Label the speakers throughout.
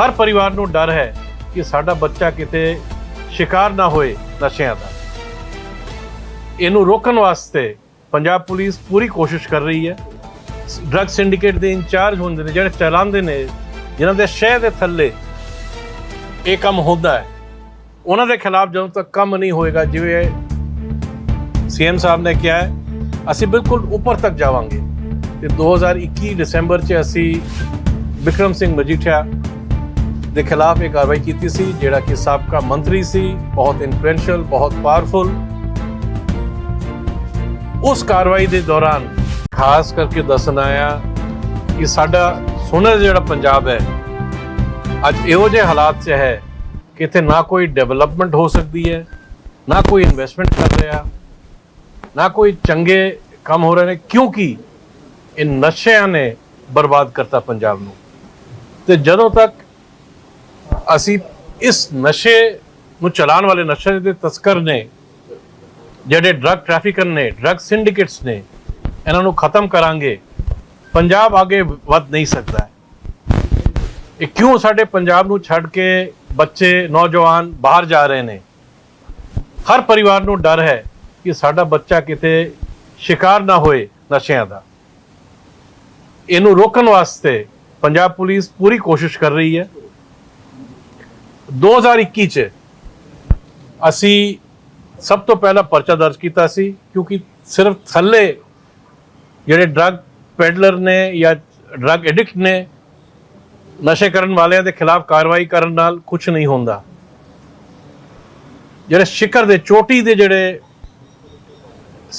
Speaker 1: ਹਰ ਪਰਿਵਾਰ ਨੂੰ ਡਰ ਹੈ ਕਿ ਸਾਡਾ ਬੱਚਾ ਕਿਤੇ ਸ਼ਿਕਾਰ ਨਾ ਹੋਏ ਨਸ਼ਿਆਂ ਦਾ। ਇਹਨੂੰ ਰੋਕਣ ਵਾਸਤੇ ਪੰਜਾਬ ਪੁਲਿਸ ਪੂਰੀ ਕੋਸ਼ਿਸ਼ ਕਰ ਰਹੀ ਹੈ। ਡਰੱਗ ਸਿੰਡੀਕੇਟ ਦੇ ਇੰਚਾਰਜ ਹੁੰਦੇ ਨੇ, ਜਿਹੜੇ ਚਲਾਉਂਦੇ ਨੇ, ਜਿਨ੍ਹਾਂ ਦੇ ਸ਼ਹਿ ਦੇ ਥੱਲੇ ਇਹ ਕੰਮ ਹੁੰਦਾ ਹੈ, ਉਹਨਾਂ ਦੇ ਖਿਲਾਫ ਜਦੋਂ ਤੱਕ ਕੰਮ ਨਹੀਂ ਹੋਏਗਾ, ਜਿਵੇਂ ਸੀਐਮ ਸਾਹਿਬ ਨੇ ਕਿਹਾ ਹੈ, ਅਸੀਂ ਬਿਲਕੁਲ ਉੱਪਰ ਤੱਕ ਜਾਵਾਂਗੇ। ਤੇ 2021 ਦਸੰਬਰ 'ਚ ਅਸੀਂ ਵਿਕਰਮ ਸਿੰਘ ਮਜੀਠੀਆ ਦੇ ਖਿਲਾਫ ਇਹ ਕਾਰਵਾਈ ਕੀਤੀ ਸੀ, ਜਿਹੜਾ ਕਿ ਸਾਬਕਾ ਮੰਤਰੀ ਸੀ, ਬਹੁਤ ਇਨਫਲੂਐਂਸ਼ੀਅਲ ਬਹੁਤ ਪਾਵਰਫੁਲ ਉਸ ਕਾਰਵਾਈ ਦੇ ਦੌਰਾਨ ਖਾਸ ਕਰਕੇ ਦੱਸਣਾ ਆਇਆ ਕਿ ਸਾਡਾ ਸੁਨਰ ਜਿਹੜਾ ਪੰਜਾਬ ਹੈ, ਅੱਜ ਇਹੋ ਜਿਹੇ ਹਾਲਾਤ 'ਚ ਹੈ ਕਿ ਇੱਥੇ ਨਾ ਕੋਈ ਡਿਵੈਲਪਮੈਂਟ ਹੋ ਸਕਦੀ ਹੈ, ਨਾ ਕੋਈ ਇਨਵੈਸਟਮੈਂਟ ਕਰ ਰਿਹਾ, ਨਾ ਕੋਈ ਚੰਗੇ ਕੰਮ ਹੋ ਰਹੇ ਨੇ, ਕਿਉਂਕਿ ਇਹ ਨਸ਼ਿਆਂ ਨੇ ਬਰਬਾਦ ਕਰਤਾ ਪੰਜਾਬ ਨੂੰ। ਤੇ ਜਦੋਂ ਤੱਕ ਅਸੀਂ ਇਸ ਨਸ਼ੇ ਨੂੰ ਚਲਾਉਣ ਵਾਲੇ ਨਸ਼ੇ ਦੇ ਤਸਕਰ ਨੇ, ਜਿਹੜੇ ਡਰੱਗ ਟ੍ਰੈਫਿਕਰ ਨੇ ਡਰੱਗ ਸਿੰਡੀਕੇਟਸ ਨੇ, ਇਹਨਾਂ ਨੂੰ ਖਤਮ ਕਰਾਂਗੇ। ਪੰਜਾਬ ਅੱਗੇ ਵੱਧ ਨਹੀਂ ਸਕਦਾ ਹੈ। ਇਹ ਕਿਉਂ ਸਾਡੇ ਪੰਜਾਬ ਨੂੰ ਛੱਡ ਕੇ ਬੱਚੇ, ਨੌਜਵਾਨ ਬਾਹਰ ਜਾ ਰਹੇ ਨੇ? ਹਰ ਪਰਿਵਾਰ ਨੂੰ ਡਰ ਹੈ ਕਿ ਸਾਡਾ ਬੱਚਾ ਕਿਤੇ ਸ਼ਿਕਾਰ ਨਾ ਹੋਏ ਨਸ਼ਿਆਂ ਦਾ। ਇਹਨੂੰ ਰੋਕਣ ਵਾਸਤੇ ਪੰਜਾਬ ਪੁਲਿਸ ਪੂਰੀ ਕੋਸ਼ਿਸ਼ ਕਰ ਰਹੀ ਹੈ। 2021 ਚ ਅਸੀਂ ਸਭ ਤੋਂ ਪਹਿਲਾਂ ਪਰਚਾ ਦਰਜ ਕੀਤਾ ਸੀ, ਕਿਉਂਕਿ ਸਿਰਫ ਥੱਲੇ ਜਿਹੜੇ ਡਰੱਗ ਪੈਡਲਰ ਨੇ ਜਾਂ ਡਰੱਗ ਐਡਿਕਟ ਨੇ, ਨਸ਼ੇ ਕਰਨ ਵਾਲਿਆਂ ਦੇ ਖਿਲਾਫ ਕਾਰਵਾਈ ਕਰਨ ਨਾਲ ਕੁਝ ਨਹੀਂ ਹੁੰਦਾ। ਜਿਹੜੇ ਸ਼ਿਖਰ ਦੇ, ਚੋਟੀ ਦੇ ਜਿਹੜੇ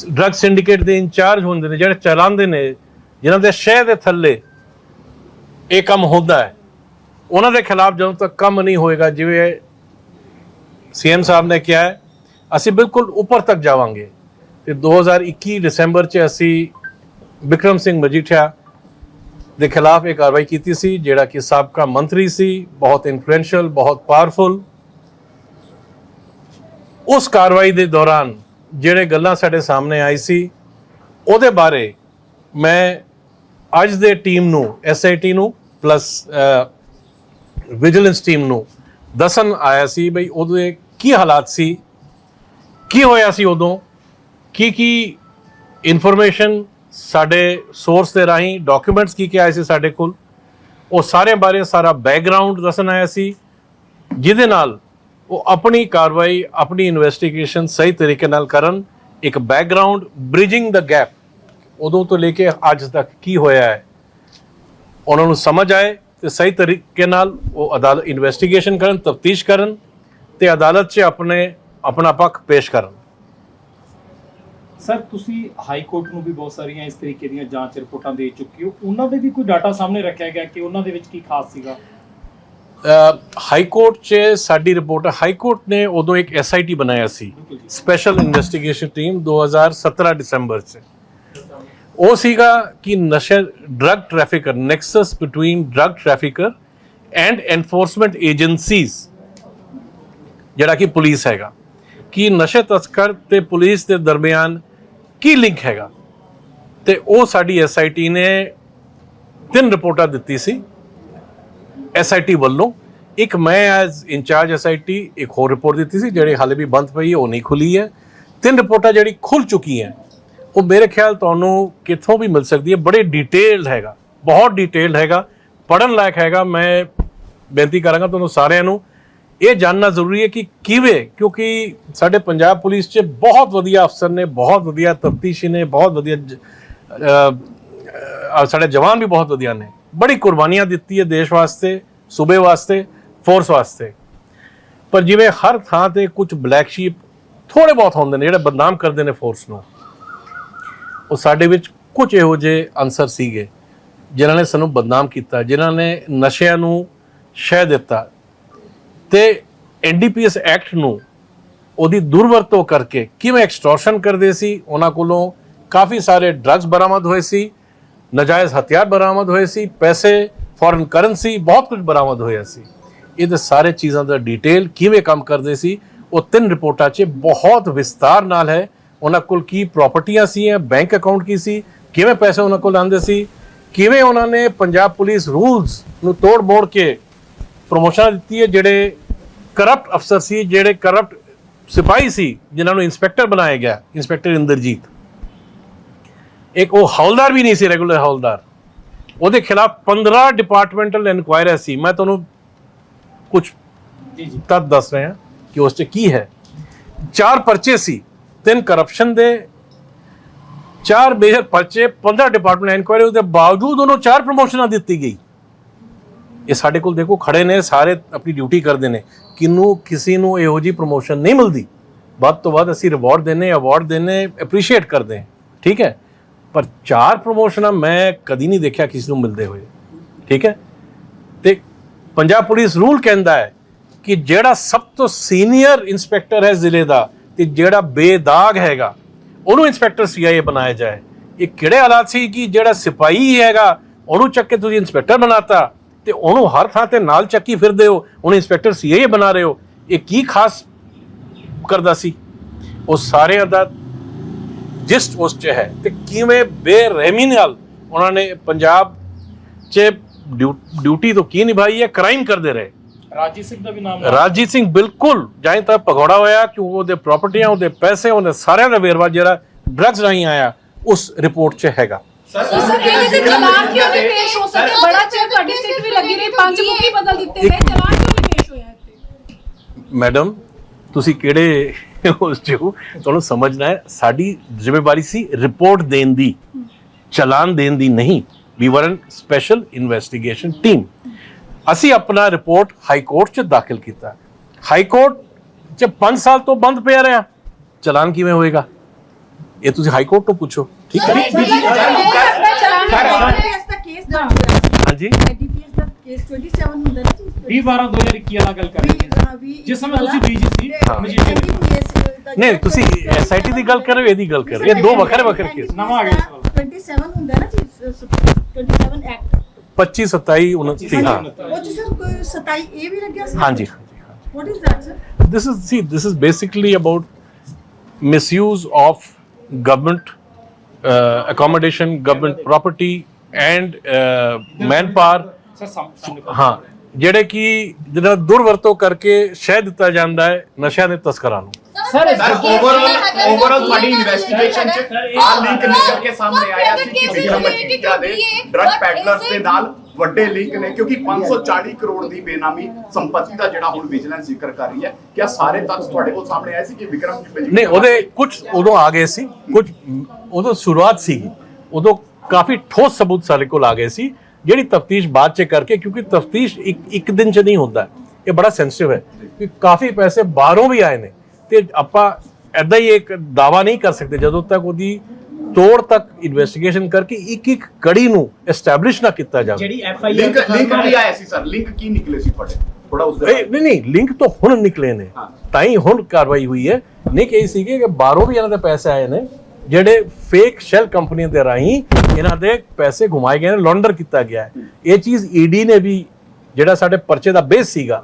Speaker 1: ਡਰੱਗ ਸਿੰਡੀਕੇਟ ਦੇ ਇੰਚਾਰਜ ਹੁੰਦੇ ਨੇ, ਜਿਹੜੇ ਚਲਾਉਂਦੇ ਨੇ, ਜਿਨ੍ਹਾਂ ਦੇ ਸ਼ਹਿ ਦੇ ਥੱਲੇ ਇਹ ਕੰਮ ਹੁੰਦਾ ਹੈ ਉਹਨਾਂ ਦੇ ਖਿਲਾਫ ਜਦੋਂ ਤੱਕ ਕੰਮ ਨਹੀਂ ਹੋਏਗਾ, ਜਿਵੇਂ ਸੀਐਮ ਸਾਹਿਬ ਨੇ ਕਿਹਾ ਹੈ, ਅਸੀਂ ਬਿਲਕੁਲ ਉੱਪਰ ਤੱਕ ਜਾਵਾਂਗੇ। ਤੇ 2021 ਦਸੰਬਰ 'ਚ ਅਸੀਂ ਵਿਕਰਮ ਸਿੰਘ ਮਜੀਠੀਆ ਦੇ ਖਿਲਾਫ ਇਹ ਕਾਰਵਾਈ ਕੀਤੀ ਸੀ, ਜਿਹੜਾ ਕਿ ਸਾਬਕਾ ਮੰਤਰੀ ਸੀ, ਬਹੁਤ ਇਨਫਲੂਐਂਸ਼ੀਅਲ ਬਹੁਤ ਪਾਵਰਫੁਲ ਉਸ ਕਾਰਵਾਈ ਦੇ ਦੌਰਾਨ ਜਿਹੜੇ ਗੱਲਾਂ ਸਾਡੇ ਸਾਹਮਣੇ ਆਈ ਸੀ, ਉਹਦੇ ਬਾਰੇ ਮੈਂ ਅੱਜ ਦੇ ਟੀਮ ਨੂੰ ਐਸਆਈਟੀ ਨੂੰ ਪਲੱਸ ਵਿਜੀਲੈਂਸ ਟੀਮ ਨੂੰ ਦੱਸਣ ਆਇਆ ਸੀ ਬਈ ਉਹਦੇ ਕੀ ਹਾਲਾਤ ਸੀ, ਕੀ ਹੋਇਆ ਸੀ ਉਦੋਂ, ਕੀ ਕੀ ਇਨਫੋਰਮੇਸ਼ਨ ਸਾਡੇ ਸੋਰਸ ਦੇ ਰਾਹੀਂ ਡਾਕੂਮੈਂਟਸ ਕੀ ਕੀ ਆਏ ਸੀ ਸਾਡੇ ਕੋਲ, ਉਹ ਸਾਰੇ ਬਾਰੇ ਸਾਰਾ ਬੈਕਗ੍ਰਾਉਂਡ ਦੱਸਣ ਆਇਆ ਸੀ, ਜਿਹਦੇ ਨਾਲ ਉਹ ਆਪਣੀ ਕਾਰਵਾਈ, ਆਪਣੀ ਇਨਵੈਸਟੀਗੇਸ਼ਨ ਸਹੀ ਤਰੀਕੇ ਨਾਲ ਕਰਨ, ਇੱਕ ਬੈਕਗ੍ਰਾਉਂਡ ਬ੍ਰਿਜਿੰਗ ਦਾ ਗੈਪ ਉਦੋਂ ਤੋਂ ਲੈ ਕੇ ਅੱਜ ਤੱਕ ਕੀ ਹੋਇਆ ਹੈ, ਉਹਨਾਂ ਨੂੰ ਸਮਝ ਆਏ ਤੇ ਸਹੀ ਤਰੀਕੇ ਨਾਲ ਉਹ ਅਦਾਲਤ ਇਨਵੈਸਟੀਗੇਸ਼ਨ ਕਰਨ ਤਫਤੀਸ਼ ਕਰਨ ਤੇ ਅਦਾਲਤ 'ਚ ਆਪਣੇ ਆਪਣਾ ਪੱਖ ਪੇਸ਼ ਕਰਨ।
Speaker 2: ਸਰ ਤੁਸੀਂ ਹਾਈ ਕੋਰਟ ਨੂੰ ਵੀ ਬਹੁਤ ਸਾਰੀਆਂ ਇਸ ਤਰੀਕੇ ਦੀਆਂ ਜਾਂਚ ਰਿਪੋਰਟਾਂ ਦੇ ਚੁੱਕੇ ਹੋ। ਉਹਨਾਂ ਦੇ ਵੀ ਕੋਈ ਡਾਟਾ ਸਾਹਮਣੇ ਰੱਖਿਆ ਗਿਆ ਕਿ ਉਹਨਾਂ ਦੇ ਵਿੱਚ ਕੀ ਖਾਸ ਸੀਗਾ?
Speaker 1: ਹਾਈ ਕੋਰਟ 'ਚ ਸਾਡੀ ਰਿਪੋਰਟ ਹਾਈ ਕੋਰਟ ਨੇ ਉਦੋਂ ਇੱਕ ਐਸਆਈਟੀ ਬਣਾਇਆ ਸੀ। ਸਪੈਸ਼ਲ ਇਨਵੈਸਟੀਗੇਸ਼ਨ ਟੀਮ 2017 ਦਸੰਬਰ 'ਚ। ਉਹ ਸੀਗਾ ਕਿ ਨਸ਼ਾ drug trafficker nexus between drug trafficker and enforcement agencies ਜਿਹੜਾ ਕਿ ਪੁਲਿਸ ਹੈਗਾ, ਕਿ ਨਸ਼ੇ ਤਸਕਰ ਤੇ ਪੁਲਿਸ ਦੇ ਦਰਮਿਆਨ ਕੀ ਲਿੰਕ ਹੈਗਾ? ਤੇ ਉਹ ਸਾਡੀ ਐਸਆਈਟੀ ਨੇ ਤਿੰਨ ਰਿਪੋਰਟਾਂ ਦਿੱਤੀ ਸੀ ਐਸਆਈਟੀ ਵੱਲੋਂ। ਇੱਕ ਮੈਂ ਐਜ਼ ਇੰਚਾਰਜ ਐਸਆਈਟੀ ਇੱਕ ਹੋਰ ਰਿਪੋਰਟ ਦਿੱਤੀ ਸੀ, ਜਿਹੜੀ ਹਾਲੇ ਵੀ ਬੰਦ ਪਈ ਹੈ, ਉਹ ਨਹੀਂ ਖੁੱਲੀ ਹੈ। ਤਿੰਨ ਰਿਪੋਰਟਾਂ ਜਿਹੜੀ ਖੁੱਲ ਚੁੱਕੀ ਹੈ। ਉਹ ਮੇਰੇ ਖਿਆਲ ਤੁਹਾਨੂੰ ਕਿੱਥੋਂ ਵੀ ਮਿਲ ਸਕਦੀ ਹੈ। ਬੜੇ ਡਿਟੇਲਡ ਹੈਗਾ। ਬਹੁਤ ਡਿਟੇਲਡ ਹੈਗਾ। ਪੜਨ ਲਾਇਕ ਹੈਗਾ। ਮੈਂ ਬੇਨਤੀ ਕਰਾਂਗਾ ਤੁਹਾਨੂੰ ਸਾਰਿਆਂ ਨੂੰ, ਇਹ ਜਾਣਨਾ ਜ਼ਰੂਰੀ ਹੈ ਕਿ ਕਿਵੇਂ? ਕਿਉਂਕਿ ਸਾਡੇ ਪੰਜਾਬ ਪੁਲਿਸ 'ਚ ਬਹੁਤ ਵਧੀਆ ਅਫਸਰ ਨੇ, ਬਹੁਤ ਵਧੀਆ ਤਫਤੀਸ਼ੀ ਨੇ, ਬਹੁਤ ਵਧੀਆ ਸਾਡੇ ਜਵਾਨ ਵੀ ਬਹੁਤ ਵਧੀਆ ਨੇ। ਬੜੀ ਕੁਰਬਾਨੀਆਂ ਦਿੱਤੀ ਹੈ ਦੇਸ਼ ਵਾਸਤੇ, ਸੂਬੇ ਵਾਸਤੇ ਫੋਰਸ ਵਾਸਤੇ। ਪਰ ਜਿਵੇਂ ਹਰ ਥਾਂ ਤੇ ਕੁਝ ਬਲੈਕ ਸ਼ੀਪ ਥੋੜੇ ਬਹੁਤ ਹੁੰਦੇ ਨੇ, ਜਿਹੜੇ ਬਦਨਾਮ ਕਰਦੇ ਨੇ ਫੋਰਸ ਨੂੰ। ਉਹ ਸਾਡੇ ਵਿੱਚ ਕੁਝ ਇਹੋ ਜਿਹੇ ਅਨਸਰ ਸੀਗੇ, ਜਿਨ੍ਹਾਂ ਨੇ ਸਾਨੂੰ ਬਦਨਾਮ ਕੀਤਾ, ਜਿਨ੍ਹਾਂ ਨੇ ਨਸ਼ਿਆਂ ਨੂੰ ਸ਼ਹਿ ਦਿੱਤਾ। ਤੇ ਐਨਡੀਪੀਐਸ ਐਕਟ ਨੂੰ ਉਹਦੀ ਦੁਰਵਰਤੋਂ ਕਰਕੇ ਕਿਵੇਂ ਐਕਸਟੋਰਸ਼ਨ ਕਰਦੇ ਸੀ, ਉਹਨਾਂ ਕੋਲੋਂ ਕਾਫੀ ਸਾਰੇ ਡਰੱਗਸ ਬਰਾਮਦ ਹੋਏ ਸੀ, ਨਜਾਇਜ਼ ਹਥਿਆਰ ਬਰਾਮਦ ਹੋਏ ਸੀ, ਪੈਸੇ ਫੋਰਨ ਕਰੰਸੀ ਬਹੁਤ ਕੁਝ ਬਰਾਮਦ ਹੋਇਆ ਸੀ। ਇਹਦੇ ਸਾਰੇ ਚੀਜ਼ਾਂ ਦਾ ਡਿਟੇਲ ਕਿਵੇਂ ਕੰਮ ਕਰਦੇ ਸੀ, ਉਹ ਤਿੰਨ ਰਿਪੋਰਟਾਂ 'ਚ ਬਹੁਤ ਵਿਸਤਾਰ ਨਾਲ ਹੈ। ਉਹਨਾਂ ਕੋਲ ਕੀ ਪ੍ਰਾਪਰਟੀਆਂ ਸੀ ਬੈਂਕ ਅਕਾਊਂਟ ਕੀ ਸੀ ਕਿਵੇਂ ਪੈਸੇ ਉਹਨਾਂ ਕੋਲ ਆਉਂਦੇ ਸੀ ਕਿਵੇਂ ਉਹਨਾਂ ਨੇ ਪੰਜਾਬ ਪੁਲਿਸ ਰੂਲਸ ਨੂੰ ਤੋੜ ਮੋੜ ਕੇ ਪ੍ਰੋਮੋਸ਼ਨ ਦਿੱਤੀ ਹੈ ਜਿਹੜੇ ਕਰਪਟ ਅਫਸਰ ਸੀ ਜਿਹੜੇ ਕਰਪਟ ਸਿਪਾਹੀ ਸੀ ਜਿਨ੍ਹਾਂ ਨੂੰ ਇੰਸਪੈਕਟਰ ਬਣਾਇਆ ਗਿਆ ਇੰਸਪੈਕਟਰ ਇੰਦਰਜੀਤ। ਇੱਕ ਉਹ ਹੌਲਦਾਰ ਵੀ ਨਹੀਂ ਸੀ ਰੈਗੂਲਰ ਹੌਲਦਾਰ। ਉਹਦੇ ਖਿਲਾਫ 15 ਡਿਪਾਰਟਮੈਂਟਲ ਇਨਕੁਆਇਰੀ ਸੀ। ਮੈਂ ਤੁਹਾਨੂੰ ਕੁਝ
Speaker 2: ਜੀ ਜੀ।
Speaker 1: ਤੱਥ ਦੱਸ ਰਹੇ ਹਾਂ ਕਿ ਉਸ 'ਚ ਕੀ ਹੈ। ਚਾਰ ਪਰਚੇ ਸੀ। ਤਿੰਨ ਕਰਪਸ਼ਨ ਦੇ, ਚਾਰ ਮੇਜਰ ਪਰਚੇ 15 ਡਿਪਾਰਟਮੈਂਟ ਇਨਕੁਆਇਰੀ ਦੇ ਬਾਵਜੂਦ ਉਹਨੂੰ ਚਾਰ ਪ੍ਰਮੋਸ਼ਨਾਂ ਦਿੱਤੀ ਗਈ। ਇਹ ਸਾਡੇ ਕੋਲ ਦੇਖੋ ਖੜੇ ਨੇ, ਸਾਰੇ ਆਪਣੀ ਡਿਊਟੀ ਕਰਦੇ ਨੇ। ਕਿਨੂੰ, ਕਿਸੇ ਨੂੰ ਇਹੋ ਜੀ ਪ੍ਰਮੋਸ਼ਨ ਨਹੀਂ ਮਿਲਦੀ। ਵੱਧ ਤੋਂ ਵੱਧ ਅਸੀਂ ਰਿਵਾਰਡ ਦਿੰਨੇ ਅਵਾਰਡ ਦਿੰਨੇ ਐਪਰੀਸ਼ੀਏਟ ਕਰਦੇ ਠੀਕ ਹੈ? ਪਰ ਚਾਰ ਪ੍ਰਮੋਸ਼ਨਾਂ ਮੈਂ ਕਦੀ ਨਹੀਂ ਦੇਖਿਆ ਕਿਸੇ ਨੂੰ ਮਿਲਦੇ ਹੋਏ। ਠੀਕ ਹੈ? ਤੇ ਪੰਜਾਬ ਪੁਲਿਸ ਰੂਲ ਕਹਿੰਦਾ ਹੈ ਕਿ ਜਿਹੜਾ ਸਭ ਤੋਂ ਸੀਨੀਅਰ ਇੰਸਪੈਕਟਰ ਹੈ ਜ਼ਿਲ੍ਹੇ ਦਾ ਤੇ ਜਿਹੜਾ ਬੇਦਾਗ ਹੈਗਾ, ਉਹਨੂੰ ਇੰਸਪੈਕਟਰ ਸੀਆਈਏ ਬਣਾਇਆ ਜਾਏ। ਇਹ ਕਿਹੜੇ ਹਾਲਾਤ ਸੀ ਕਿ ਜਿਹੜਾ ਸਿਪਾਹੀ ਹੈਗਾ, ਉਹਨੂੰ ਚੱਕ ਕੇ ਤੁਸੀਂ ਇੰਸਪੈਕਟਰ ਬਣਾਤਾ, ਤੇ ਉਹਨੂੰ ਹਰ ਥਾਂ ਤੇ ਨਾਲ ਚੱਕੀ ਫਿਰਦੇ ਹੋ ਉਹਨੂੰ ਇੰਸਪੈਕਟਰ ਸੀਆਈਏ ਬਣਾ ਰਹੇ ਹੋ। ਇਹ ਕੀ ਖਾਸ ਕਰਦਾ ਸੀ? ਉਹ ਸਾਰਿਆਂ ਦਾ ਜਿਸਟ ਉਸ 'ਚ ਹੈ। ਤੇ ਕਿਵੇਂ ਬੇਰਹਿਮੀ ਨਾਲ ਉਹਨਾਂ ਨੇ ਪੰਜਾਬ 'ਚ ਡਿਊ- ਡਿਊਟੀ ਤੋਂ ਕੀ ਨਿਭਾਈ ਹੈ ਕ੍ਰਾਈਮ ਕਰਦੇ ਰਹੇ।
Speaker 2: ਰਾਜੀ ਸਿੰਘ ਦਾ ਵੀ ਨਾਮ
Speaker 1: ਰਾਜੀਤ ਸਿੰਘ ਬਿਲਕੁਲ ਜਾਇ ਤਾਂ ਭਗੌੜਾ ਹੋਇਆ ਕਿ ਉਹਦੇ ਪ੍ਰਾਪਰਟੀਆਂ ਉਹਦੇ ਪੈਸੇ ਉਹਦੇ ਸਾਰਿਆਂ ਦਾ ਵੇਰਵਾ ਜਿਹੜਾ ਡਰੱਗਸ ਰਾਹੀਂ ਆਇਆ ਉਸ ਰਿਪੋਰਟ 'ਚ ਹੈਗਾ।
Speaker 3: ਸਰ ਇਹਦੇ ਤੇ ਚਲਾਨ ਕਿਉਂ ਨਹੀਂ ਪੇਸ਼ ਹੋ ਸਕੇ? ਬੜਾ ਚਿਰ ਤੁਹਾਡੀ ਸਿੱਟ ਵੀ ਲੱਗੀ ਰਹੀ ਪੰਜ ਮੁੱਖ ਹੀ ਬਦਲ ਦਿੱਤੇ ਗਏ। ਚਲਾਨ ਕਿਉਂ ਨਹੀਂ ਪੇਸ਼ ਹੋਇਆ ਇੱਥੇ?
Speaker 1: ਮੈਡਮ ਤੁਸੀਂ ਕਿਹੜੇ ਉਸ ਹੋ? ਤੁਹਾਨੂੰ ਸਮਝਣਾ ਹੈ ਸਾਡੀ ਜ਼ਿੰਮੇਵਾਰੀ ਸੀ ਰਿਪੋਰਟ ਦੇਣ ਦੀ ਚਲਾਨ ਦੇਣ ਦੀ ਨਹੀਂ। ਵੀ ਵਰ ਐਨ ਸਪੈਸ਼ਲ ਇਨਵੈਸਟੀਗੇਸ਼ਨ ਟੀਮ ਅਸੀਂ ਆਪਣਾ ਰਿਪੋਰਟ ਹਾਈ ਕੋਰਟ 'ਚ ਦਾਖਲ ਕੀਤਾ ਹਾਈ ਕੋਰਟ 'ਚ 5 ਸਾਲ ਤੋਂ ਬੰਦ ਪਿਆ ਰਿਹਾ ਚਲਾਨ ਕਿਵੇਂ ਹੋਏਗਾ ਇਹ ਤੁਸੀਂ ਹਾਈ ਕੋਰਟ ਤੋਂ ਪੁੱਛੋ ਠੀਕ ਹੈ ਹਾਂਜੀ
Speaker 4: ਆਈਡੀਪੀਐਸ ਦਾ ਕੇਸ 27 ਹੁੰਦਾ ਨਾ ਜੀ
Speaker 2: 20 12 2021 ਵਾਲਾ ਗੱਲ ਕਰ ਰਹੇ ਹਾਂ ਜਿਸ ਸਮੇਂ ਤੁਸੀਂ ਬੀਜੀ ਸੀ ਮਜੀਠੀਆ
Speaker 1: ਨਹੀਂ ਤੁਸੀਂ ਐਸਆਈਟੀ ਦੀ ਗੱਲ ਕਰ ਰਹੇ ਹੋ ਇਹਦੀ ਗੱਲ ਕਰ ਰਹੇ ਹੋ ਇਹ ਦੋ ਵੱਖਰੇ ਵੱਖਰੇ ਕੇਸ
Speaker 2: ਨਵਾਂ ਆ ਗਿਆ ਇਸ ਵਾਲਾ।
Speaker 4: 27 ਹੁੰਦਾ ਨਾ ਜੀ 27 ਐਕਟ
Speaker 1: 25 27 29 ਹਾਂ
Speaker 4: ਉਹ ਚ ਸਰ ਕੋਈ 27 ਇਹ ਵੀ ਲੱਗਿਆ ਸੀ
Speaker 1: ਹਾਂਜੀ
Speaker 4: what is that sir
Speaker 1: this is see this is basically about misuse of government uh, accommodation government property and uh, manpower
Speaker 2: sir ਸਾਹਮਣੇ
Speaker 1: ਹਾਂ ਜਿਹੜੇ ਕਿ ਜਿਹੜਾ ਦੁਰਵਰਤੋਂ ਕਰਕੇ ਸ਼ਹਿ ਦਿੱਤਾ ਜਾਂਦਾ ਹੈ ਨਸ਼ਿਆਂ ਦੇ ਤਸਕਰਾਂ ਨੂੰ
Speaker 5: ਸਰ ਓਵਰਆਲ ਓਵਰਆਲ ਤੁਹਾਡੀ ਇਨਵੈਸਟੀਗੇਸ਼ਨ ਚ ਆ ਲਿੰਕ ਨਿਕਲ ਕੇ ਸਾਹਮਣੇ ਆਇਆ ਸੀ ਕਿ ਵਿਕਰਮ ਮਜੀਠੀਆ ਦੇ ਡਰਗ ਪੈਡਲਰਸ ਦੇ ਨਾਲ ਵੱਡੇ ਲਿੰਕ ਨੇ ਕਿਉਂਕਿ 540 ਕਰੋੜ ਦੀ ਬੇਨਾਮੀ ਸੰਪਤੀ ਦਾ ਜਿਹੜਾ ਹੁਣ ਵਿਜੀਲੈਂਸ ਜ਼ਿਕਰ ਕਰ ਰਹੀ ਹੈ ਕਿ ਸਾਰੇ ਤੱਥ ਤੁਹਾਡੇ ਕੋਲ ਸਾਹਮਣੇ ਆਏ ਸੀ ਕਿ ਵਿਕਰਮ ਮਜੀਠੀਆ
Speaker 1: ਨਹੀਂ ਉਹਦੇ ਕੁਝ ਉਦੋਂ ਆ ਗਏ ਸੀ ਕੁਝ ਉਦੋਂ ਸ਼ੁਰੂਆਤ ਸੀ ਉਦੋਂ ਕਾਫੀ ਠੋਸ ਸਬੂਤ ਸਾਡੇ ਕੋਲ ਆ ਗਏ ਸੀ ਜਿਹੜੀ ਤਫਤੀਸ਼ ਬਾਅਦ ਚ ਕਰਕੇ ਕਿਉਂਕਿ ਤਫਤੀਸ਼ ਇੱਕ ਇੱਕ ਦਿਨ ਚ ਨਹੀਂ ਹੁੰਦਾ ਇਹ ਬੜਾ ਸੈਂਸਿਟਿਵ ਹੈ ਕਿ ਕਾਫੀ ਪੈਸੇ ਬਾਹਰੋਂ ਵੀ ਆਏ ਨੇ ਤੇ ਆਪਾਂ ਐਦਾਂ ਹੀ ਇੱਕ ਦਾਵਾ ਨਹੀਂ ਕਰ ਸਕਦੇ ਜਦੋਂ ਤੱਕ ਉਹਦੀ ਤੋੜ ਤੱਕ ਇਨਵੈਸਟੀਗੇਸ਼ਨ ਕਰਕੇ ਇੱਕ ਇੱਕ ਕੜੀ ਨੂੰ ਐਸਟੈਬਲਿਸ਼ ਨਾ ਕੀਤਾ ਜਾਵੇ।
Speaker 2: ਜਿਹੜੀ ਐਫ ਆਈ
Speaker 5: ਲਿੰਕ ਲਿੰਕ ਕੀ ਆਇਆ ਸੀ ਸਰ? ਲਿੰਕ ਕੀ ਨਿਕਲੇ ਸੀ ਤੁਹਾਡੇ? ਥੋੜਾ ਉਸ
Speaker 1: ਇਹ ਨਹੀਂ ਨਹੀਂ ਲਿੰਕ ਤਾਂ ਹੁਣ ਨਿਕਲੇ ਨੇ। ਤਾਂ ਹੀ ਹੁਣ ਕਾਰਵਾਈ ਹੋਈ ਹੈ। ਨਹੀਂ ਕਿ ਸੀਗੇ ਕਿ ਬਾਹਰੋਂ ਵੀ ਇਹਨਾਂ ਦੇ ਪੈਸੇ ਆਏ ਨੇ ਜਿਹੜੇ ਫੇਕ ਸ਼ੈਲ ਕੰਪਨੀਆਂ ਦੇ ਰਾਹੀਂ ਇਹਨਾਂ ਦੇ ਪੈਸੇ ਘੁਮਾਏ ਗਏ ਨੇ ਲੌਂਡਰ ਕੀਤਾ ਗਿਆ ਹੈ। ਇਹ ਚੀਜ਼ ਈਡੀ ਨੇ ਵੀ ਜਿਹੜਾ ਸਾਡੇ ਪਰਚੇ ਦਾ ਬੇਸ ਸੀਗਾ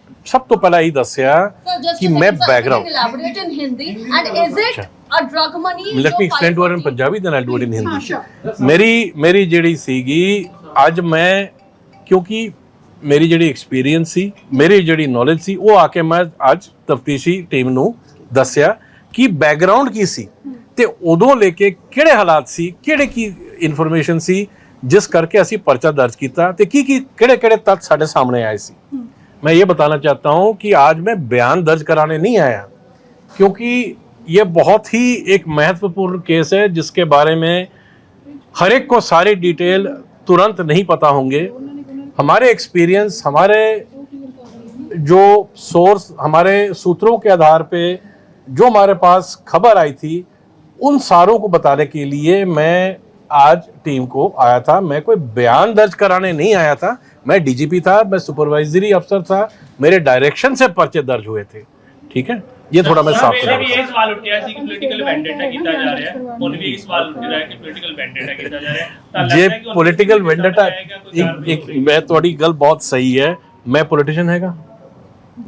Speaker 1: ਸਭ ਤੋਂ ਪਹਿਲਾਂ ਇਹ ਦੱਸਿਆ ਕਿ ਮੈਂ background
Speaker 6: can elaborate in Hindi and is it a drug money?
Speaker 1: Let me
Speaker 6: जो
Speaker 1: explain to
Speaker 6: 540
Speaker 1: Punjabi than I do
Speaker 3: it
Speaker 1: in
Speaker 3: Hindi
Speaker 1: ਮੇਰੀ ਮੇਰੀ ਜਿਹੜੀ ਸੀਗੀ ਅੱਜ ਮੈਂ ਕਿਉਂਕਿ ਮੇਰੀ ਜਿਹੜੀ ਐਕਸਪੀਰੀਅੰਸ ਸੀ ਮੇਰੀ ਜਿਹੜੀ ਨੌਲੇਜ ਸੀ ਉਹ ਆ ਕੇ ਮੈਂ ਅੱਜ ਤਫਤੀਸ਼ੀ ਟੀਮ ਨੂੰ ਦੱਸਿਆ ਕਿ ਬੈਕਗ੍ਰਾਉਂਡ ਕੀ ਸੀ ਤੇ ਉਦੋਂ ਲੈ ਕੇ ਕਿਹੜੇ ਹਾਲਾਤ ਸੀ ਕਿਹੜੇ ਕੀ ਇਨਫੋਰਮੇਸ਼ਨ ਸੀ ਜਿਸ ਕਰਕੇ ਅਸੀਂ ਪਰਚਾ ਦਰਜ ਕੀਤਾ ਤੇ ਕੀ ਕੀ ਕਿਹੜੇ ਕਿਹੜੇ ਤੱਥ ਸਾਡੇ ਸਾਹਮਣੇ ਆਏ ਸੀ मैं ये बताना चाहता हूँ कि आज मैं बयान दर्ज कराने नहीं आया, क्योंकि ये बहुत ही एक महत्वपूर्ण केस है, जिसके बारे में हर एक को सारी डिटेल तुरंत नहीं पता होंगे। हमारे एक्सपीरियंस, हमारे जो सोर्स, हमारे सूत्रों के आधार पे जो हमारे पास खबर आई थी, उन सारों को बताने के लिए मैं आज टीम को आया था। मैं कोई बयान दर्ज कराने नहीं आया था मैं डीजीपी था मैं सुपरवाइजरी अफसर था मेरे डायरेक्शन से पर्चे दर्ज हुए थे ठीक है ये थोड़ा मैं साफ
Speaker 7: ਪਹਿਲੇ ਵੀ
Speaker 1: करूँ
Speaker 7: ਇਹ ਸਵਾਲ ਉੱਠਿਆ ਸੀ ਕਿ ਪੋਲੀਟੀਕਲ ਵੈਂਡੇਟਾ ਕੀਤਾ ਜਾ ਰਿਹਾ ਹੈ ਹੁਣ ਵੀ ਇਹ ਸਵਾਲ ਉੱਠ ਰਿਹਾ ਹੈ ਕਿ ਪੋਲੀਟੀਕਲ ਵੈਂਡੇਟਾ ਕੀਤਾ ਜਾ ਰਿਹਾ ਹੈ ਤਾਂ ਲੱਗਦਾ
Speaker 1: ਜੇ
Speaker 7: ਹੈ ਕਿ ਹੁਣ
Speaker 1: ਪੋਲੀਟੀਕਲ
Speaker 7: ਸਾਹਮਣੇ
Speaker 1: ਵੈਂਡੇਟਾ
Speaker 7: ਆਏਗਾ, ਕੋਈ
Speaker 1: ਇੱਕ
Speaker 7: ਕਾਰਵਾਈ
Speaker 1: ਇੱਕ
Speaker 7: ਹੋਏਗੀ।
Speaker 1: ਮੈਂ ਤੁਹਾਡੀ ਗੱਲ ਬਹੁਤ ਸਹੀ ਹੈ ਮੈਂ ਪੋਲੀਟੀਸ਼ੀਅਨ ਹੈਗਾ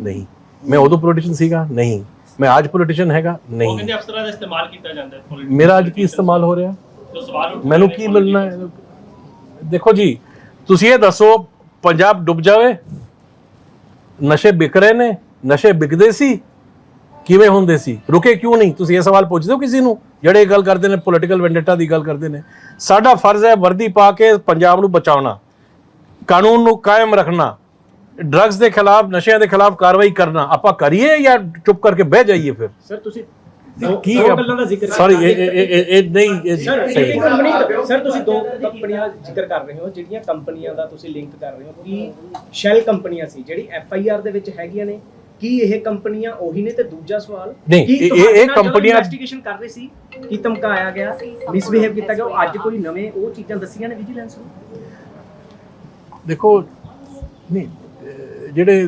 Speaker 1: ਨਹੀਂ ਮੈਂ ਉਦੋਂ ਪੋਲੀਟੀਸ਼ੀਅਨ ਸੀਗਾ ਨਹੀਂ ਮੈਂ ਅੱਜ ਪੋਲੀਟੀਸ਼ੀਅਨ ਹੈਗਾ
Speaker 7: ਉਹ
Speaker 1: ਨਹੀਂ
Speaker 7: ਕਹਿੰਦੇ ਅਫਸਰਾਂ ਦਾ ਇਸਤੇਮਾਲ ਕੀਤਾ ਜਾਂਦਾ ਹੈ political
Speaker 1: ਮੇਰਾ ਅੱਜ ਕੀ ਇਸਤੇਮਾਲ ਹੋ ਰਿਹਾ
Speaker 7: ਜੋ ਸਵਾਲ ਉੱਠ
Speaker 1: ਮੈਨੂੰ
Speaker 7: ਰਹੇ
Speaker 1: ਕੀ
Speaker 7: ਨੇ
Speaker 1: ਮਿਲਣਾ ਹੈ ਦੇਖੋ ਜੀ ਤੁਸੀਂ ਇਹ ਦੱਸੋ ਪੰਜਾਬ ਡੁੱਬ ਜਾਵੇ? ਨਸ਼ੇ ਵਿਕ ਰਹੇ ਨੇ, ਨਸ਼ੇ ਵਿਕਦੇ ਸੀ, ਕਿਵੇਂ ਹੁੰਦੇ ਸੀ? ਰੁਕੇ ਕਿਉਂ ਨਹੀਂ? ਤੁਸੀਂ ਇਹ ਸਵਾਲ ਪੁੱਛਦੇ ਹੋ ਕਿਸੇ ਨੂੰ? ਜਿਹੜੇ ਇਹ ਗੱਲ ਕਰਦੇ ਨੇ ਪੋਲੀਟੀਕਲ ਵੈਂਡੇਟਾ ਦੀ ਗੱਲ ਕਰਦੇ ਨੇ। ਸਾਡਾ ਫਰਜ਼ ਹੈ ਵਰਦੀ ਪਾ ਕੇ ਪੰਜਾਬ ਨੂੰ ਬਚਾਉਣਾ, ਕਾਨੂੰਨ ਨੂੰ ਕਾਇਮ ਰੱਖਣਾ ਡਰੱਗਸ ਦੇ ਖਿਲਾਫ, ਨਸ਼ਿਆਂ ਦੇ ਖਿਲਾਫ ਕਾਰਵਾਈ ਕਰਨਾ। ਆਪਾਂ ਕਰੀਏ ਜਾਂ ਚੁੱਪ ਕਰਕੇ ਬਹਿ ਜਾਈਏ ਫਿਰ?
Speaker 2: ਸਰ ਤੁਸੀਂ
Speaker 1: ਕੀ
Speaker 2: ਦੋ ਗੱਲਾਂ ਦਾ ਜ਼ਿਕਰ
Speaker 1: ਸੌਰੀ ਇਹ ਇਹ- ਨਹੀਂ ਸਹੀ
Speaker 2: ਕੰਪਨੀ ਸਰ ਤੁਸੀਂ ਦੋ ਕੰਪਨੀਆਂ ਜ਼ਿਕਰ ਕਰ ਰਹੇ ਹੋ ਜਿਹੜੀਆਂ ਕੰਪਨੀਆਂ ਦਾ ਤੁਸੀਂ ਲਿੰਕ ਕਰ ਰਹੇ ਹੋ ਕਿ ਸ਼ੈਲ ਕੰਪਨੀਆਂ ਸੀ ਜਿਹੜੀ ਐਫ ਆਈ ਆਰ ਦੇ ਵਿੱਚ ਹੈਗੀਆਂ ਨੇ। ਕੀ ਇਹ ਕੰਪਨੀਆਂ ਉਹੀ ਨੇ? ਤੇ ਦੂਜਾ ਸਵਾਲ
Speaker 1: ਨਹੀਂ,
Speaker 2: ਕੀ
Speaker 1: ਇਹ- ਇਹ- ਕੰਪਨੀਆਂ-
Speaker 2: ਇਨਵੈਸਟੀਗੇਸ਼ਨ ਕਰ ਰਹੇ ਸੀ ਕੀ ਧਮਕਾਇਆ ਗਿਆ ਮਿਸਬਿਹੇਵ ਕੀਤਾ ਗਿਆ? ਅੱਜ ਕੋਈ ਨਵੇਂ ਉਹ ਚੀਜ਼ਾਂ ਦੱਸੀਆਂ ਨੇ ਵਿਜੀਲੈਂਸ ਨੂੰ?
Speaker 1: ਦੇਖੋ ਨਹੀਂ ਜਿਹੜੇ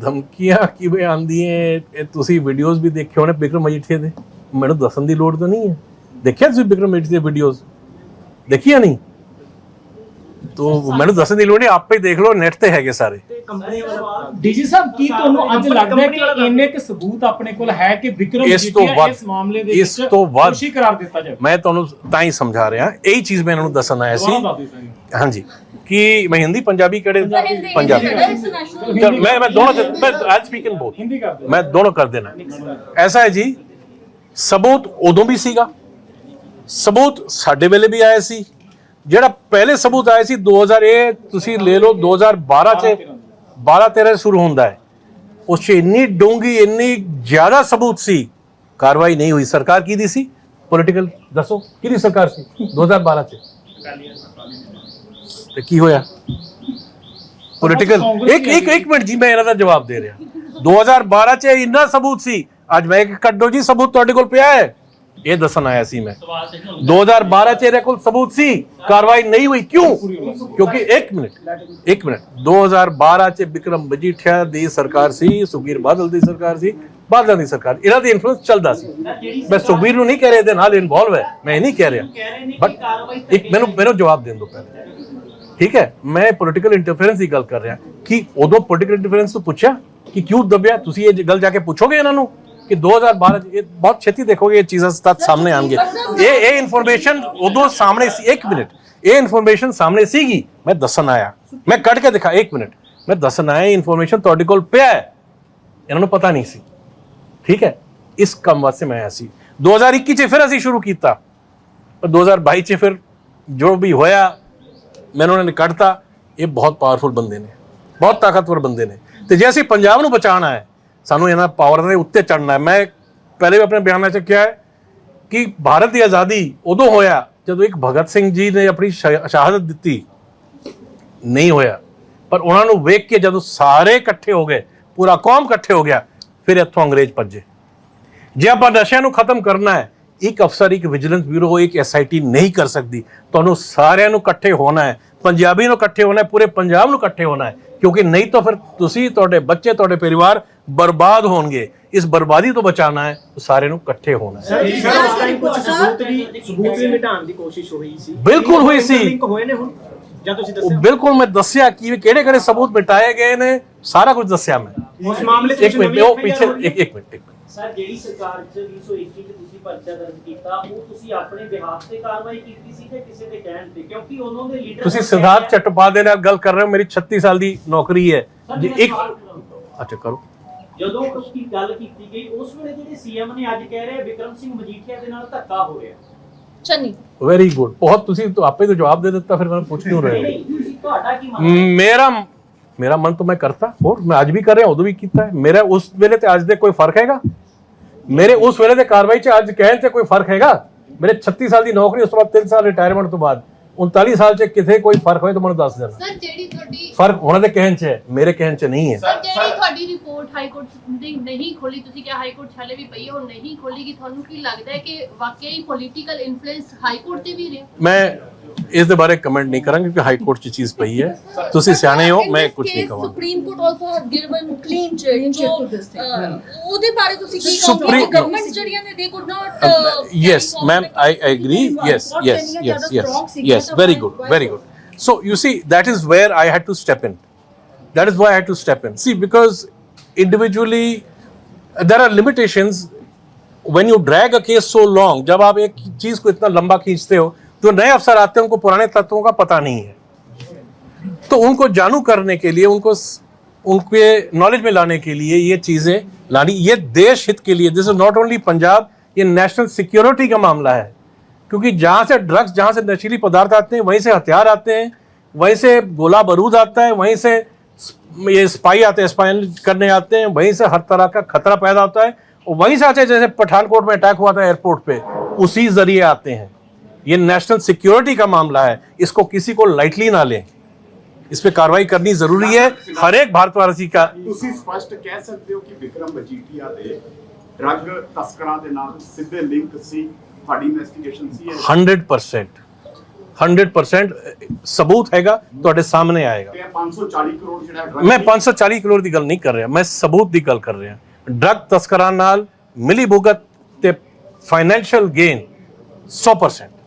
Speaker 1: ਧਮਕੀਆਂ ਕਿਵੇਂ ਆਉਂਦੀਆਂ ਇਹ ਤੁਸੀਂ ਵੀਡੀਓਜ਼ ਵੀ ਦੇਖੇ ਹੋਣੇ ਵਿਕਰਮ ਮਜੀਠੀਆ ਦੇ? ਮੈਨੂੰ ਦੱਸਣ ਦੀ ਲੋੜ ਤਾਂ ਨਹੀਂ ਹੈ। ਦੇਖਿਆ ਤੁਸੀਂ ਵਿਕਰਮ ਮਜੀਠੀਆ ਦੇ ਵੀਡੀਓਜ਼ ਦੇਖੀਆਂ ਨਹੀਂ? ਤੋ ਮੈਨੂੰ ਦੱਸਣ ਦੀ ਲੋੜ ਨਹੀਂ ਆਪੇ ਦੇਖ ਲਓ ਨੈਟ ਤੇ ਹੈਗੇ ਸਾਰੇ।
Speaker 2: ਡੀਜੀ ਸਾਹਿਬ ਕੀ ਤੁਹਾਨੂੰ ਅੱਜ ਲੱਗਦਾ ਕਿ ਇੰਨੇ ਕੁ ਸਬੂਤ ਆਪਣੇ ਕੋਲ ਹੈ ਕਿ ਵਿਕਰਮ
Speaker 1: ਇਸ
Speaker 2: ਇਸ ਮਾਮਲੇ ਦੇ
Speaker 1: ਇਸ ਤੋਂ ਵੱਧ
Speaker 2: ਦੋਸ਼ੀ ਕਰਾਰ ਦਿੱਤਾ ਜਾਵੇ?
Speaker 1: ਮੈਂ ਤੁਹਾਨੂੰ ਤਾਂ ਹੀ ਸਮਝਾ ਰਿਹਾ ਇਹ ਚੀਜ਼ ਮੈਂ ਇਹਨਾਂ ਨੂੰ ਦੱਸਣ ਆਇਆ ਸੀ। ਹਾਂਜੀ। ਕਿ ਮੈਂ ਹਿੰਦੀ ਪੰਜਾਬੀ। ਕਿਹੜੇ ਪੰਜਾਬੀ ਮੈਂ ਮੈਂ ਦੋਨੋਂ ਮੈਂ ਅੱਜ ਸਪੀਕ ਇਨ ਬੋਥ
Speaker 2: ਹਿੰਦੀ ਕਰ
Speaker 1: ਮੈਂ ਦੋਨੋਂ ਕਰ ਦੇਣਾ। ਐਸਾ ਹੈ ਜੀ ਸਬੂਤ ਉਦੋਂ ਵੀ ਸੀਗਾ। ਸਬੂਤ ਸਾਡੇ ਵੇਲੇ ਵੀ ਆਇਆ ਸੀ। ਜਿਹੜਾ ਪਹਿਲੇ ਸਬੂਤ ਆਇਆ ਸੀ 2000 ਇਹ, ਤੁਸੀਂ ਲੈ ਲਓ 2012 ਚ 12 13 ਸ਼ੁਰੂ ਹੁੰਦਾ ਹੈ। ਉਸ 'ਚ ਇੰਨੀ ਡੂੰਗੀ ਇੰਨੀ ਜ਼ਿਆਦਾ ਸਬੂਤ ਸੀ, ਕਾਰਵਾਈ ਨਹੀਂ ਹੋਈ। ਸਰਕਾਰ ਕਿਹਦੀ ਸੀ? ਪੋਲੀਟੀਕਲ ਦੱਸੋ, ਕਿਹਦੀ ਸਰਕਾਰ ਸੀ 2012 ਚ? ਤੇ ਕੀ ਹੋਇਆ? ਪੋਲੀਟੀਕਲ ਇੱਕ ਇੱਕ ਇੱਕ ਮਿੰਟ ਜੀ, ਮੈਂ ਇਹਨਾਂ ਦਾ ਜਵਾਬ ਦੇ ਰਿਹਾ। 2012 ਚ ਇੰਨਾ ਸਬੂਤ ਸੀ। ਅੱਜ ਮੈਂ ਕੱਢੋ ਜੀ ਸਬੂਤ ਤੁਹਾਡੇ ਕੋਲ ਪਿਆ ਹੈ। ਇਹ ਦੱਸਣ ਆਇਆ ਸੀ ਮੈਂ।
Speaker 7: ਸਵਾਲ ਤੇ ਹੁਣ
Speaker 1: 2012 ਚ ਇਹਦੇ ਕੋਲ ਸਬੂਤ ਸੀ ਕਾਰਵਾਈ ਨਹੀਂ ਹੋਈ। ਕਿਉਂ? ਕਿਉਂਕਿ ਇੱਕ ਮਿੰਟ ਇੱਕ ਮਿੰਟ। 2012 ਚ ਵਿਕਰਮ ਮਜੀਠੀਆ ਦੀ ਸਰਕਾਰ ਸੀ ਸੁਖਬੀਰ ਬਾਦਲ ਦੀ ਸਰਕਾਰ ਸੀ ਬਾਦਲ ਦੀ ਸਰਕਾਰ। ਇਹਨਾਂ ਦੀ ਇਨਫਲੂਐਂਸ ਚੱਲਦਾ ਸੀ। ਮੈਂ ਸੁਖਬੀਰ ਨੂੰ ਨਹੀਂ ਕਹਿ ਰਿਹਾ ਇਹਦੇ ਨਾਲ ਇਨਵੋਲਵ ਹੈ। ਮੈਂ ਇਹ ਨਹੀਂ ਕਹਿ ਰਿਹਾ। ਬਟ ਇੱਕ ਮੈਨੂੰ ਮੈਨੂੰ ਜਵਾਬ ਦੇਣ ਦਿਓ ਪਹਿਲੇ। ਠੀਕ ਹੈ? ਮੈਂ ਪੋਲੀਟੀਕਲ ਇੰਟਰਫੇਰੈਂਸ ਦੀ ਗੱਲ ਕਰ ਰਿਹਾ। ਕਿ ਉਦੋਂ ਪੋਲੀਟੀਕਲ ਇੰਟਰਫੇਰੈਂਸ ਤੋਂ ਪੁੱਛਿਆ? ਕਿ ਕਿਉਂ ਦਬਿਆ? ਤੁਸੀਂ ਇਹ ਗੱਲ ਜਾ ਕੇ ਪੁੱਛੋਗੇ ਇਹਨਾਂ ਨੂੰ? ਕਿ 2012 ਚ ਇਹ ਬਹੁਤ ਛੇਤੀ ਦੇਖੋਗੇ ਇਹ ਚੀਜ਼ਾਂ ਤੱਕ ਸਾਹਮਣੇ ਆਣਗੇ ਇਹ ਇਹ ਇਨਫੋਰਮੇਸ਼ਨ ਉਦੋਂ ਸਾਹਮਣੇ ਸੀ ਇੱਕ ਮਿੰਟ। ਇਹ ਇਨਫੋਰਮੇਸ਼ਨ ਸਾਹਮਣੇ ਸੀਗੀ। ਮੈਂ ਦੱਸਣ ਆਇਆ। ਮੈਂ ਕੱਢ ਕੇ ਦਿਖਾ ਇੱਕ ਮਿੰਟ। ਮੈਂ ਦੱਸਣ ਆਇਆ ਇਨਫੋਰਮੇਸ਼ਨ ਤੁਹਾਡੇ ਕੋਲ ਪਿਆ ਹੈ। ਇਹਨਾਂ ਨੂੰ ਪਤਾ ਨਹੀਂ ਸੀ। ਠੀਕ ਹੈ? ਇਸ ਕੰਮ ਵਾਸਤੇ ਮੈਂ ਆਇਆ ਸੀ। 2021 ਚ ਫਿਰ ਅਸੀਂ ਸ਼ੁਰੂ ਕੀਤਾ। ਪਰ 2022 ਚ ਫਿਰ ਜੋ ਵੀ ਹੋਇਆ ਮੈਨੂੰ ਉਹਨਾਂ ਨੇ ਕੱਢਤਾ। ਇਹ ਬਹੁਤ ਪਾਵਰਫੁਲ ਬੰਦੇ ਨੇ। ਬਹੁਤ ਤਾਕਤਵਰ ਬੰਦੇ ਨੇ। ਤੇ ਜੇ ਅਸੀਂ ਪੰਜਾਬ ਨੂੰ ਬਚਾਉਣਾ ਹੈ ਸਾਨੂੰ ਇਹਨਾਂ ਪਾਵਰਾਂ ਦੇ ਉੱਤੇ ਚੜਨਾ ਹੈ। ਮੈਂ ਪਹਿਲੇ ਵੀ ਆਪਣੇ ਬਿਆਨਾਂ 'ਚ ਕਿਹਾ ਹੈ ਕਿ ਭਾਰਤ ਦੀ ਆਜ਼ਾਦੀ ਉਦੋਂ ਹੋਇਆ ਜਦੋਂ ਇੱਕ ਭਗਤ ਸਿੰਘ ਜੀ ਨੇ ਆਪਣੀ ਸ਼ਹਾਦਤ ਦਿੱਤੀ। ਨਹੀਂ ਹੋਇਆ। ਪਰ ਉਹਨਾਂ ਨੂੰ ਵੇਖ ਕੇ ਜਦੋਂ ਸਾਰੇ ਇਕੱਠੇ ਹੋ ਗਏ, ਪੂਰਾ ਕੌਮ ਇਕੱਠੇ ਹੋ ਗਿਆ, ਫਿਰ ਇੱਥੋਂ ਅੰਗਰੇਜ਼ ਭੱਜੇ। ਜੇ ਆਪਾਂ ਨਸ਼ਿਆਂ ਨੂੰ ਖਤਮ ਕਰਨਾ ਹੈ, ਇੱਕ ਅਫਸਰ, ਇੱਕ ਵਿਜੀਲੈਂਸ ਬਿਊਰੋ, ਇੱਕ ਐਸਆਈਟੀ ਨਹੀਂ ਕਰ ਸਕਦੀ। ਤੁਹਾਨੂੰ ਸਾਰਿਆਂ ਨੂੰ ਇਕੱਠੇ ਹੋਣਾ ਹੈ, ਪੰਜਾਬੀ ਨੂੰ ਇਕੱਠੇ ਹੋਣਾ ਹੈ, ਪੂਰੇ ਪੰਜਾਬ ਨੂੰ ਇਕੱਠੇ ਹੋਣਾ ਹੈ। ਕਿਉਂਕਿ ਨਹੀਂ ਤਾਂ ਫਿਰ ਤੁਸੀਂ ਤੁਹਾਡੇ ਬੱਚੇ ਤੁਹਾਡੇ ਪਰਿਵਾਰ ਬਰਬਾਦ ਹੋਣਗੇ। ਇਸ ਬਰਬਾਦੀ ਤੋਂ ਬਚਾਉਣਾ ਹੈ ਸਾਰਿਆਂ ਨੂੰ ਇਕੱਠੇ ਹੋਣਾ ਹੈ।
Speaker 2: ਸਰ ਇਸ ਟਾਈਮ ਕੁਝ ਸਬੂਤ ਵੀ ਸਬੂਤ ਵੀ ਮਿਟਾਉਣ ਦੀ ਕੋਸ਼ਿਸ਼ ਹੋਈ ਸੀ।
Speaker 1: ਬਿਲਕੁਲ ਹੋਈ ਸੀ।
Speaker 2: ਲਿੰਕ ਹੋਏ ਨੇ ਹੁਣ? ਜਾਂ ਤੁਸੀਂ
Speaker 1: ਉਹ
Speaker 2: ਦੱਸਿਆ
Speaker 1: ਬਿਲਕੁਲ ਮੈਂ ਦੱਸਿਆ ਕਿ ਕਿਹੜੇ ਕਿਹੜੇ ਸਬੂਤ ਮਿਟਾਏ ਗਏ ਨੇ ਸਾਰਾ ਕੁਝ ਦੱਸਿਆ ਮੈਂ।
Speaker 2: ਉਸ ਮਾਮਲੇ 'ਚ
Speaker 1: ਇੱਕ ਮਿੰਟ ਉਹ ਪਿੱਛੇ ਇੱਕ ਮਿੰਟ।
Speaker 8: ਸਰ ਜਿਹੜੀ ਸਰਕਾਰ ਚ 221 ਚ ਤੁਸੀਂ ਪਰਚਾ ਦਰਜ ਕੀਤਾ ਉਹ ਤੁਸੀਂ ਆਪਣੇ ਬਿਹਾਫ ਤੇ ਕਾਰਵਾਈ ਕੀਤੀ ਸੀ ਕਿ ਕਿਸੇ ਦੇ ਕਹਿਣ ਤੇ? ਕਿਉਂਕਿ ਉਹਨਾਂ ਦੇ ਲੀਡਰ
Speaker 1: ਤੁਸੀਂ ਸਿਧਾਰਥ ਚਟੋਪਾਧਿਆਏ ਨਾਲ ਗੱਲ ਕਰ ਰਹੇ ਹੋ ਮੇਰੀ 36 ਸਾਲ ਦੀ ਨੌਕਰੀ ਹੈ। ਜੀ ਇੱਕ ਅੱਛਾ ਕਰੋ।
Speaker 8: ਜਦੋਂ ਉਸ ਦੀ ਗੱਲ ਕੀਤੀ ਗਈ ਉਸ ਵੇਲੇ ਜਿਹੜੇ ਸੀਐਮ ਨੇ ਅੱਜ ਕਹਿ ਰਹੇ ਵਿਕਰਮ ਸਿੰਘ ਮਜੀਠੀਆ ਦੇ ਨਾਲ ਧੱਕਾ ਹੋ ਰਿਹਾ।
Speaker 6: ਚੰਨੀ।
Speaker 1: ਵੈਰੀ ਗੁੱਡ ਬਹੁਤ ਤੁਸੀਂ ਆਪੇ ਤੋਂ ਜਵਾਬ ਦੇ ਦਿੱਤਾ ਫਿਰ ਮੈਨੂੰ ਪੁੱਛ ਕਿਉਂ ਰਹੇ
Speaker 8: ਤੁਹਾਡਾ ਕੀ ਮੰਨ
Speaker 1: ਮੇਰਾ ਮੇਰਾ ਮਨ ਤਾਂ ਮੈਂ ਕਰਤਾ ਹੋਰ ਮੈਂ ਅੱਜ ਵੀ ਕਰ ਰਿਹਾ ਉਦੋਂ ਵੀ ਕੀਤਾ ਹੈ। ਮੇਰਾ ਉਸ ਵੇਲੇ ਤੇ ਅੱਜ ਦੇ ਕੋਈ ਫ਼ਰਕ ਹੈਗਾ? ਮੇਰੇ ਉਸ ਵੇਲੇ ਦੇ ਕਾਰਵਾਈ 'ਚ ਅੱਜ ਕਹਿਣ 'ਚ ਕੋਈ ਫ਼ਰਕ ਹੈਗਾ? ਮੇਰੇ 36 ਸਾਲ ਦੀ ਨੌਕਰੀ ਉਸ ਤੋਂ ਬਾਅਦ 3 ਸਾਲ ਰਿਟਾਇਰਮੈਂਟ ਤੋਂ ਬਾਅਦ। 39 ਸਾਲ 'ਚ ਕਿਥੇ ਕੋਈ ਫ਼ਰਕ ਹੋਏ ਤਾਂ ਮੈਨੂੰ ਦੱਸ ਦੇਣਾ।
Speaker 3: ਸਰ ਜਿਹੜੀ ਤੁਹਾਡੀ
Speaker 1: ਫ਼ਰਕ ਉਹਨਾਂ ਦੇ ਕਹਿਣ 'ਚ ਹੈ ਮੇਰੇ ਕਹਿਣ 'ਚ ਨਹੀਂ ਹੈ।
Speaker 3: ਸਰ ਜਿਹੜੀ ਤੁਹਾਡੀ ਰਿਪੋਰਟ ਹਾਈ ਕੋਰਟ ਦੀ ਨਹੀਂ ਖੋਲੀ ਤੁਸੀਂ ਕਿਹਾ ਹਾਈ ਕੋਰਟ ਛਾਲੇ ਵੀ ਪਈ ਹੈ ਉਹ ਨਹੀਂ ਖੋਲੇਗੀ ਤੁਹਾਨੂੰ ਕੀ ਲੱਗਦਾ ਹੈ ਕਿ ਵਾਕਈ ਪੋਲੀਟੀਕਲ ਇਨਫਲੂਐਂਸ ਹਾਈ ਕੋਰਟ ਤੇ ਵੀ ਰਿਹਾ?
Speaker 1: ਮੈਂ ਇਸ ਦੇ ਬਾਰੇ ਕਮੈਂਟ ਨਹੀਂ ਕਰਾਂਗੇ ਕਿਉਂਕਿ ਹਾਈ ਕੋਰਟ 'ਚ ਚੀਜ਼ ਪਈ ਹੈ ਤੁਸੀਂ ਸਿਆਣੇ ਹੋ ਮੈਂ ਕੁਝ ਨਹੀਂ ਕਹਾਂਗਾ
Speaker 6: Supreme Court also has given clean chit ਜੋ
Speaker 4: to this thing.
Speaker 6: ਅਹ, ਉਹਦੇ ਬਾਰੇ ਤੁਸੀਂ ਕੀ
Speaker 1: Supreme-
Speaker 6: ਕਹੋਗੇ ਗਵਰਨਮੈਂਟ ਜਿਹੜੀਆਂ ਨੇ ਦੇ could not
Speaker 1: yes ma'am i I agree yes yes yes yes yes very good very good so you see that is where i had to step in that is why i had to step in see because individually uh, there are limitations when you drag a case so long जब आप एक चीज को इतना लंबा खींचते हो तो नए अफसर आते हैं, उनको पुराने तत्वों का पता नहीं है। तो उनको जानू करने के लिए, उनको उनके नॉलेज में लाने के लिए ये चीज़ें लानी, ये देश हित के लिए this is not only Punjab ये नेशनल सिक्योरिटी का मामला है। क्योंकि जहाँ से ड्रग्स जहाँ से नशीली पदार्थ आते हैं, वहीं से हथियार आते हैं, वहीं से गोला बारूद आता है, वहीं से ये स्पाई आते हैं स्पाइन करने आते हैं, वहीं से हर तरह का खतरा पैदा होता है, और वहीं से आते हैं, जैसे पठानकोट में अटैक हुआ था एयरपोर्ट पे, उसी ज़रिए आते हैं। ये नेशनल सिक्योरिटी का मामला है इसको किसी को लाइटली ना लें इस पे कार्रवाई करनी जरूरी है हर एक भारतवासी का
Speaker 5: ਤੁਸੀਂ ਸਪਸ਼ਟ ਕਹਿ ਸਕਦੇ ਹੋ ਕਿ ਵਿਕਰਮ ਮਜੀਠੀਆ ਦੇ ਡਰੱਗ ਤਸਕਰਾਂ ਦੇ ਨਾਲ ਸਿੱਧੇ ਲਿੰਕ ਸੀ ਤੁਹਾਡੀ ਇਨਵੈਸਟੀਗੇਸ਼ਨ ਸੀ ਇਹ
Speaker 1: 100 परसेंट 100 परसेंट सबूत हैगा ਤੁਹਾਡੇ ਸਾਹਮਣੇ ਆਏਗਾ
Speaker 5: ਤੇ ਇਹ 540 ਕਰੋੜ ਜਿਹੜਾ drug
Speaker 1: ਮੈਂ 540 ਕਰੋੜ ਦੀ ਗੱਲ ਨਹੀਂ ਕਰ ਰਿਹਾ ਮੈਂ ਸਬੂਤ ਦੀ ਗੱਲ ਕਰ ਰਿਹਾ ਡਰਗ ਤਸਕਰਾਂ ਨਾਲ ਮਿਲੀ ਭੁਗਤ ਤੇ ਫਾਈਨੈਂਸ਼ੀਅਲ ਗੇਨ 100%